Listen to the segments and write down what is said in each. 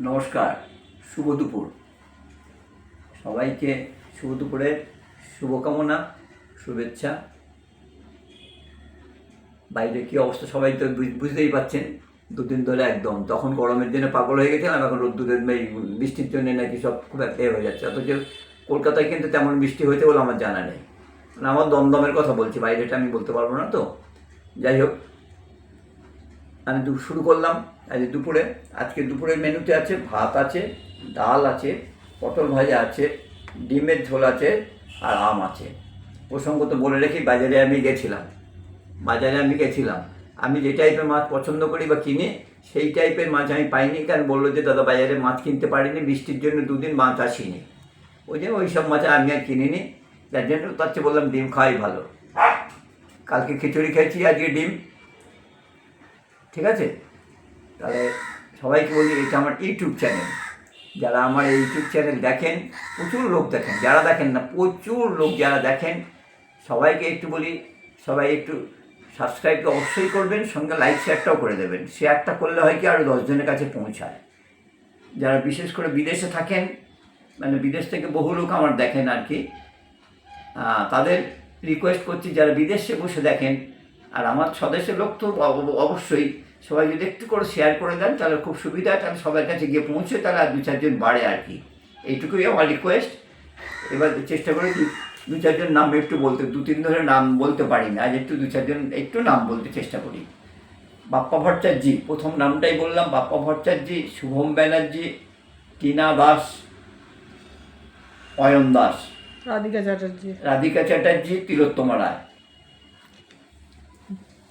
নমস্কার, শুভ দুপুর। সবাইকে শুভ দুপুরের শুভকামনা, শুভেচ্ছা। বাইরে কী অবস্থা সবাই তো বুঝ- বুঝতেই পাচ্ছেন দুদিন ধরে একদম। তখন গরমের দিনে পাগল হয়ে গেছিলাম, এখন রোদ্দুরের বৃষ্টির জন্য নাকি সব খুব এ হয়ে যাচ্ছে। অথচ কলকাতায় কিন্তু তেমন বৃষ্টি হয়েছে বলে আমার জানা নেই। মানে আমার দমদমের কথা বলছি, বাইরেটা আমি বলতে পারব না তো। যাই হোক আমি শুরু করলাম। আজ দুপুরে, আজকে দুপুরের মেনুতে আছে ভাত আছে, ডাল আছে, পটল ভাজা আছে, ডিমের ঝোল আছে আর আম আছে। প্রসঙ্গত বলে রেখি বাজারে আমি গেছিলাম। বাজারে আমি গেছিলাম। আমি যে টাইপের মাছ পছন্দ করি বা কিনি, সেই টাইপের মাছ আমি পাইনি কারণ বলল যে, দাদা, বাজারে মাছ কিনতে পারিনি, বৃষ্টির জন্য দুদিন মাছ আসিনি। ওই যে ওই সব মাছ আমি আর কিনিনি। যার জন্য তার চেয়ে বললাম, ডিম খাওয়াই ভালো। কালকে খিচুড়ি খেয়েছি, আজকে ডিম। ঠিক আছে? তাহলে সবাইকে বলি, এটা আমার ইউটিউব চ্যানেল। যারা আমার এই ইউটিউব চ্যানেল দেখেন, প্রচুর লোক দেখেন। যারা দেখেন না, প্রচুর লোক যারা দেখেন, সবাইকে একটু বলি, সবাই একটু সাবস্ক্রাইব তো অবশ্যই করবেন, সঙ্গে লাইক শেয়ারটাও করে দেবেন। শেয়ারটা করলে হয় কি আরও দশজনের কাছে পৌঁছায়। যারা বিশেষ করে বিদেশে থাকেন মানে বিদেশ থেকে বহু লোক আমার দেখেন আর কি তাদের রিকোয়েস্ট করছি, যারা বিদেশে বসে দেখেন আর আমার স্বদেশের লোক তো অব- অবশ্যই। সবাই যদি একটু করে শেয়ার করে দেন তাহলে খুব সুবিধা তাহলে সবার কাছে গিয়ে পৌঁছে তাহলে আর দু চারজন বাড়ে আর কি। এইটুকুই আমার রিকোয়েস্ট এবার চেষ্টা করে দু দু চারজন নাম একটু বলতে দু তিন ধরে নাম বলতে পারি না আজ একটু দু চারজন একটু নাম বলতে চেষ্টা করি। বাপ্পা ভট্টাচার্যি প্রথম নামটাই বললাম বাপ্পা ভট্টাচার্যি শুভম ব্যানার্জি টিনা দাস অয়ন দাস। রাধিকা চ্যাটার্জি। রাধিকা চ্যাটার্জি তিলোত্তমা রায়।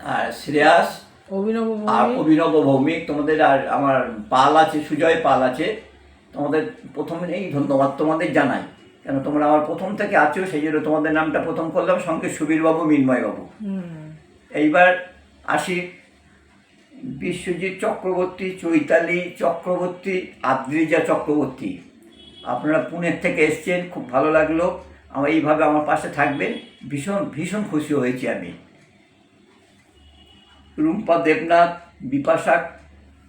আর শ্রেয়াস অভিনব আর অভিনব ভৌমিক। তোমাদের আর আমার পাল আছে সুজয় পাল আছে। তোমাদের প্রথমেই ধন্যবাদ তোমাদের জানাই। কেন তোমরা আমার প্রথম থেকে আছো সেই জন্য তোমাদের নামটা প্রথম করলাম সঙ্গে সুবীরবাবু মিন্ময়বাবু। এইবার আসি বিশ্বজিৎ চক্রবর্তী চৈতালি চক্রবর্তী আদ্রিজা চক্রবর্তী। আপনারা পুনের থেকে এসছেন খুব ভালো লাগল। আমার এইভাবে আমার পাশে থাকবেন। ভীষণ ভীষণ খুশি হয়েছি আমি। রুম্পা দেবনাথ বিপাশা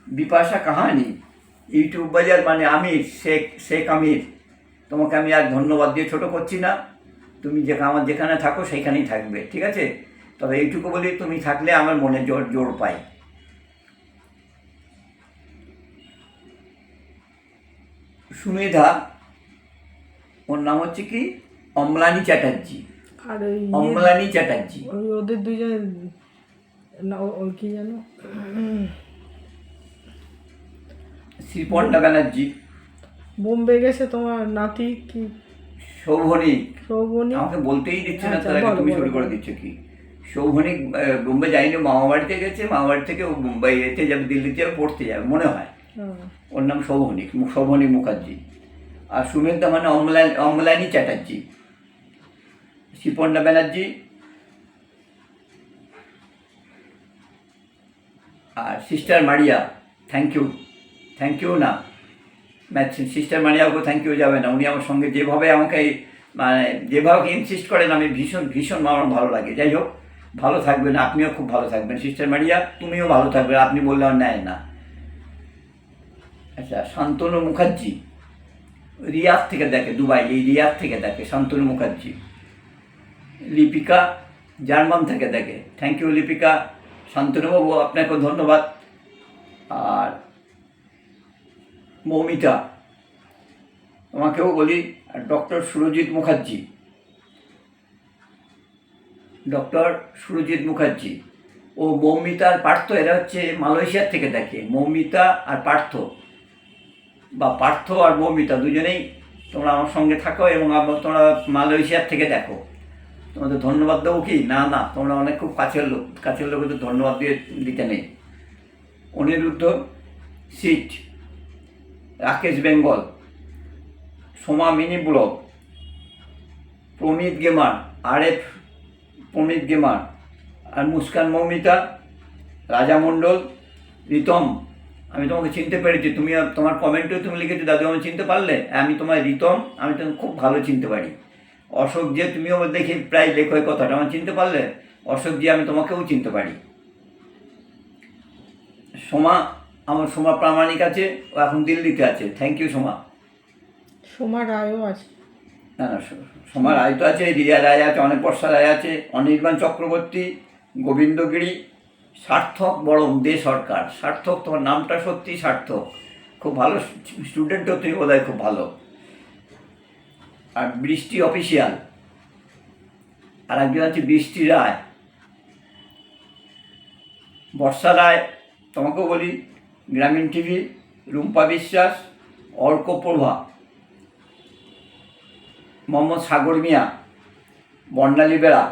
বিপাশা কাহানি? ইউটিউব বাজার মানে আমির শেখ শেখ আমির। তোমাকে আমি আর ধন্যবাদ দিয়ে ছোট করছি না। তুমি যে আমার যেখানে থাকো সেইখানেই থাকবে ঠিক আছে? তবে এইটুকু বলি তুমি থাকলে আমার মনে জোর জোর পাই সুমেধা ওর নাম হচ্ছে কি? অম্লানী চ্যাটার্জি। ইয়ে- চ্যাটার্জি। ওদের দুজন না ও- ওই কি জানো শ্রীপর্ণা ব্যানার্জি। বোম্বে গেছে তোমার নাতি কি? শৌভনিক। সৌবনী আমাকে বলতেই দিচ্ছে না আচ্ছা, তার আগে তুমি শুরু করে। দিচ্ছ কি? শৌভনিক বোম্বে যায়নি মামা বাড়িতে গেছে মামা বাড়ি থেকে ও মুম্বাই এতে যাবে দিল্লিতে যাবে পড়তে যাবে মনে হয়। ওর নাম শৌভনিক শৌভনিক মুখার্জি। আর সুমেধা মানে অম্লান অম্লানী চ্যাটার্জি। শিপর্ণা ব্যানার্জি আর sister Maria thank you thank you না। সিস্টার মারিয়াকে থ্যাংক ইউ যাবে না। উনি আমার সঙ্গে যেভাবে আমাকে মানে যেভাবে ইনসিস্ট করেন, আমি ভীষণ ভীষণ আমার ভালো লাগে। যাই হোক, ভালো থাকবেন, আপনিও খুব ভালো থাকবেন। সিস্টার মারিয়া তুমিও ভালো থাকবে আপনি বললে আর নেয় না। আচ্ছা শান্তনু মুখার্জি, রিয়াদ থেকে দেখে, দুবাই, এই রিয়াদ থেকে দেখে, শান্তনু মুখার্জি। লিপিকা, জার্মান থেকে দেখে। Thank you Lipika. শান্তনুবাবু আপনাকেও ধন্যবাদ। আর মৌমিতা, তোমাকেও বলি ডক্টর সুরজিৎ মুখার্জি। ডক্টর সুরজিৎ মুখার্জি। ও মৌমিতা আর পার্থ, এরা হচ্ছে মালয়েশিয়ার থেকে দেখে মৌমিতা আর পার্থ। বা পার্থ আর মৌমিতা, দুজনেই তোমরা আমার সঙ্গে থাকো এবং তোমরা মালয়েশিয়ার থেকে দেখো। তোমাদের ধন্যবাদ দেবো কি? না না, তোমরা অনেক খুব কাছের লোক। কাছের লোকেদের ধন্যবাদ দিয়ে দিতে নেই। Aniruddha seat, Rakesh Bengal, Soma mini block Pramit gamer R F Pramit gamer, আর মুস্কান মৌমিতা, রাজা মণ্ডল, রিতম। আমি তোমাকে চিনতে পেরেছি। তুমি তোমার কমেন্টেও তুমি লিখেছো। দাদু, আমি চিনতে পারলে? আমি তোমার রিতম, আমি তোমাকে খুব ভালো চিনতে পারি। অশোক যে তুমিও দেখি প্রায় লেখো এই কথাটা আমার চিনতে পারলে? অশোক যে আমি তোমাকেও চিনতে পারি। সোমা আমার সোমা প্রামাণিক আছে ও এখন দিল্লিতে আছে। Thank you Soma. সোমা রায়ও আছে। না না সোমা রায় তো আছে রিয়া রায় আছে অনেক বর্ষা রায় আছে অনির্বাণ চক্রবর্তী গোবিন্দগিরি সার্থক বড় দে সরকার। সার্থক তোমার নামটা সত্যি সার্থক। খুব ভালো স্টুডেন্টও তুমি বোধ খুব ভালো। আর বৃষ্টি অফিসিয়াল। আর একজন আছে বৃষ্টি রায়। বর্ষা রায়, তোমাকেও বলি, গ্রামীণ টিভি, রুম্পা বিশ্বাস, অর্ক প্রভা, মোহাম্মদ সাগর মিয়া, বর্ণালী বেড়া,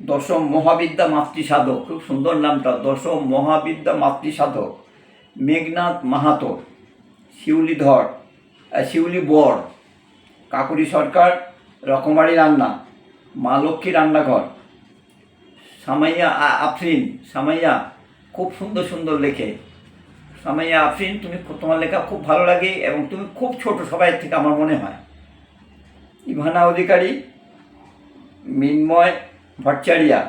দশম মহাবিদ্যা মাতৃ সাধক, খুব সুন্দর নামটা, দশম মহাবিদ্যা মাতৃ সাধক, মেঘনাথ মাহাতো, শিউলি ধর শিউলি বর কাকুরি সরকার, রকমারি রান্না, মা লক্ষ্মী রান্নাঘর, সামাইয়া আফরিন, সামাইয়া খুব সুন্দর সুন্দর লেখে। সামাইয়া আফরিন, তুমি তোমার লেখা খুব ভালো লাগে এবং তুমি খুব ছোট, সবাই থেকে আমার মনে হয়। ইভানা অধিকারী, মিন্ময় ভট্টাচারিয়া।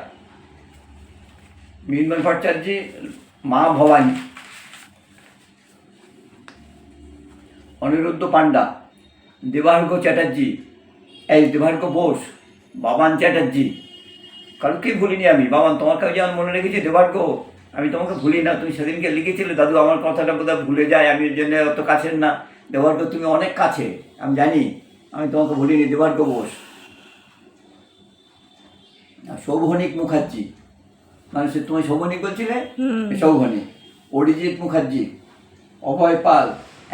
মিন্ময় ভট্টাচার্যি, মা ভবানী। অনিরুদ্ধ পান্ডা দেবার্ঘ চ্যাটার্জি এই দেবার্ঘ বোস বাবান চ্যাটার্জি কারোকেই ভুলিনি আমি বাবান তোমার কাছে যেমন মনে রেখেছি দেবার্ঘ আমি তোমাকে ভুলি না তুমি সেদিনকে লিখেছিলে দাদু আমার কথাটা বোধহয় ভুলে যায় আমি জন্য অত কাছের না। দেবার্ঘ তুমি অনেক কাছে আমি জানি আমি তোমাকে ভুলিনি দেবার্ঘ বোস। আর সৌভনিক মুখার্জি। মানে সে তুমি শৌভনিক বলছিলে? সৌভনিক অরিজিৎ মুখার্জি। অভয় পাল।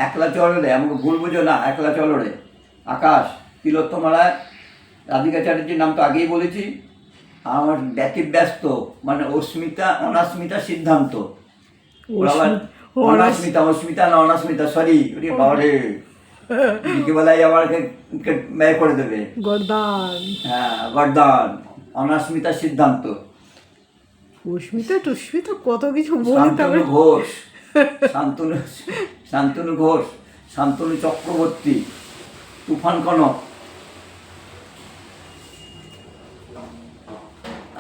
একলা চলরে আমাকে ভুল বুঝো না একলা চলরে আকাশ তিলোত্তমা রায় রাধিকা চ্যাটার্জির নাম তো আগেই বলেছি। আমার ব্যতিব্যস্ত মানে অস্মিতা অনাস্মিতা সিদ্ধান্ত। আবার অনাস্মিতা অস্মিতা না অনাস্মিতা সরি ওরে বাবারে। বিকেবেলায় আমাকে ব্যয় করে দেবে। গর্দান। হ্যাঁ গর্দান অনাস্মিতা সিদ্ধান্ত। অস্মিতা টুস্মিতা কত কিছু বলি ঘোষ। শান্তনু শান্তনু ঘোষ, শান্তনু চক্রবর্তী, তুফান কনক,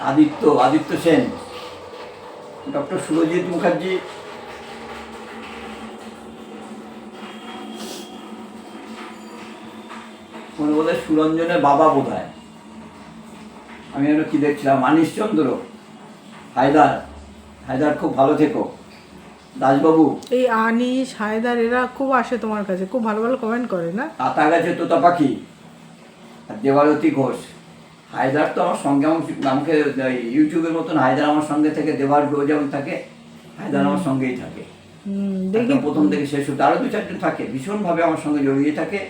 আদিত্য আদিত্য সেন, ডক্টর সুরজিৎ মুখার্জি, মনে হয় সুরঞ্জনের বাবা বোধ হয়। আমি যেন কি দেখছিলাম? মানিশচন্দ্র হায়দার হায়দার খুব ভালো থেকো। দাসবাবু। এই আনিস হায়দার এরা খুব আসে তোমার কাছে। খুব ভালো ভালো কমেন্ট করে না? কাতা গেছে তোতা পাখি আর দেবারতী ঘোষ। হায়দার তো আমার সঙ্গে আমাকে ইউটিউবের মতন হায়দার আমার সঙ্গে থেকে দেবার গো যেমন থাকে হায়দার আমার সঙ্গেই থাকে। দেখি। প্রথম থেকে শেষ হতে আরও দু চারজন থাকে ভীষণভাবে আমার সঙ্গে জড়িয়ে থাকে।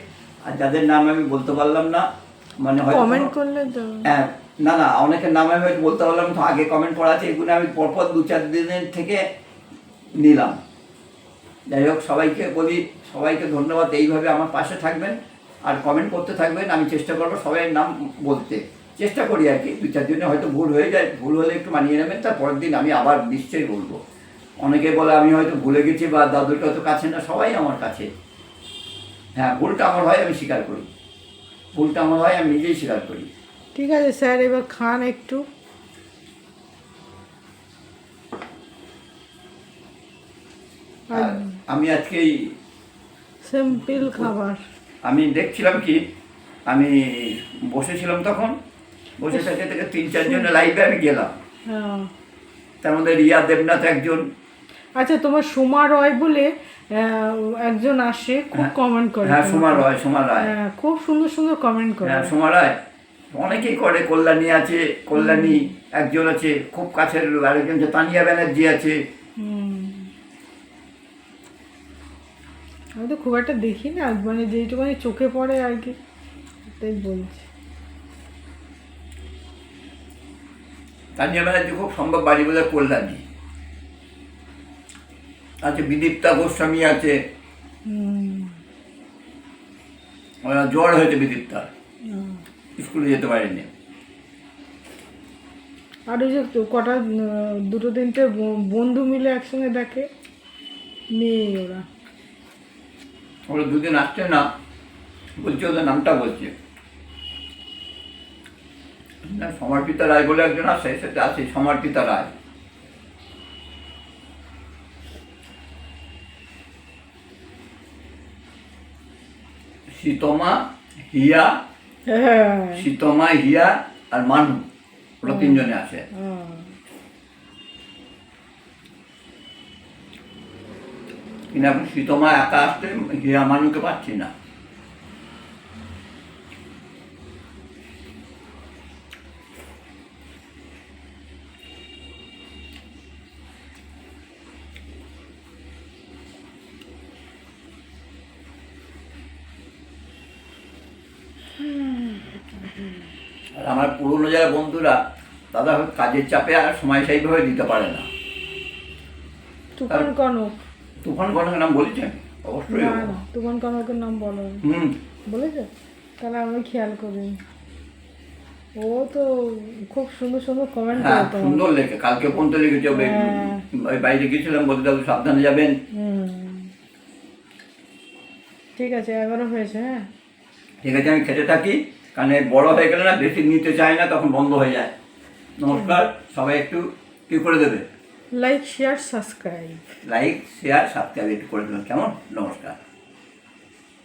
আর যাদের নাম আমি বলতে পারলাম না মানে কমেন্ট করলে তো হ্যাঁ, না না অনেকের নাম আমি হয়তো বলতে পারলাম তো আগে কমেন্ট করা আছে এগুলো আমি পরপর দু চার দিনের থেকে নিলাম। যাই হোক, সবাইকে বলি, সবাইকে ধন্যবাদ। এইভাবে আমার পাশে থাকবেন আর কমেন্ট করতে থাকবেন। আমি চেষ্টা করব সবাই নাম বলতে। চেষ্টা করি আর কি। দু চার দিনে হয়তো ভুল হয়ে যায়। ভুল হলে একটু মানিয়ে নেবেন। তার পরের দিন আমি আবার নিশ্চয়ই বলব। অনেকে বলে, আমি হয়তো ভুলে গেছি বা দাদুরটা হয়তো কাছে না। সবাই আমার কাছে। হ্যাঁ ভুলটা আমার হয়, আমি স্বীকার করি। ভুলটা আমার হয়, আমি নিজেই স্বীকার করি। ঠিক আছে, স্যার। এবার খান একটু। আমি আজকে এই সিম্পল খাবার। আমি দেখছিলাম কি আমি বসেছিলাম তখন বসে থেকে থেকে তিন চারজনের লাইভে আমি গেলাম। হ্যাঁ। তার মধ্যে রিয়া দেবনাথ একজন। আচ্ছা তোমার সোমা রয় বলে একজন আসে খুব কমেন্ট করে হ্যাঁ। সোমা রয় সোমা রায়। হ্যাঁ, খুব সুন্দর সুন্দর কমেন্ট করে। হ্যাঁ সোমা রায়। অনেকেই করে কল্যাণী আছে কল্যাণী একজন আছে খুব কাছের আরেকজন আছে তানিয়া ব্যানার্জি আছে আমি তো খুব একটা দেখি না মানে যেইটুকুনি চোখে পড়ে আর কি তাই বলছি। তানিয়া ব্যানার্জি খুব সম্ভব বাড়ি বোধ হয় কল্যাণী। আছে বিদীপ্তা গোস্বামী আছে। জ্বর হয়েছে বিদীপ্তার। স্কুলে যেতে পারেনি আর ওই যে কটা দুটো তিনটে বন্ধু মিলে একসঙ্গে দেখে নেই ওরা। ওরা দুদিন আসছে না বলছে ওদের নামটা বলছে। সমর্পিতা রায় বলে একজন আসে সেটা আছে সমর্পিতা রায়। শীতমা হিয়া হ্যাঁ। শীতমা হিয়া আর মানু ওরা তিনজনে আছে। কিন্তু এখন শীতমা একা আসতে হিয়া মানুকে পাচ্ছি না। আর আমার পুরনো যারা বন্ধুরা, তারা কাজের চাপে আর সময় সেইভাবে দিতে পারে না। তুফান কনক তুফান কনকের নাম বলেছেন? অবশ্যই না না তুফান কনকের নাম বলো হুম। বলেছে? তাহলে আমি খেয়াল করি ও তো খুব সুন্দর সুন্দর কমেন্ট হ্যাঁ করে সুন্দর লেখে। কালকে পর্যন্ত লিখেছে ওই হ্যাঁ। বাইরে গেছিলাম বলতে দাদু সাবধানে যাবেন। ঠিক আছে এগারো হয়েছে হ্যাঁ। ঠিক আছে আমি খেতে থাকি। কারণ বড় হয়ে গেলে না বেশি নিতে চায় না তখন বন্ধ হয়ে যায়। নমস্কার সবাই একটু কি করে দেবে? Like share subscribe like share subscribe করে দেবেন কেমন? নমস্কার।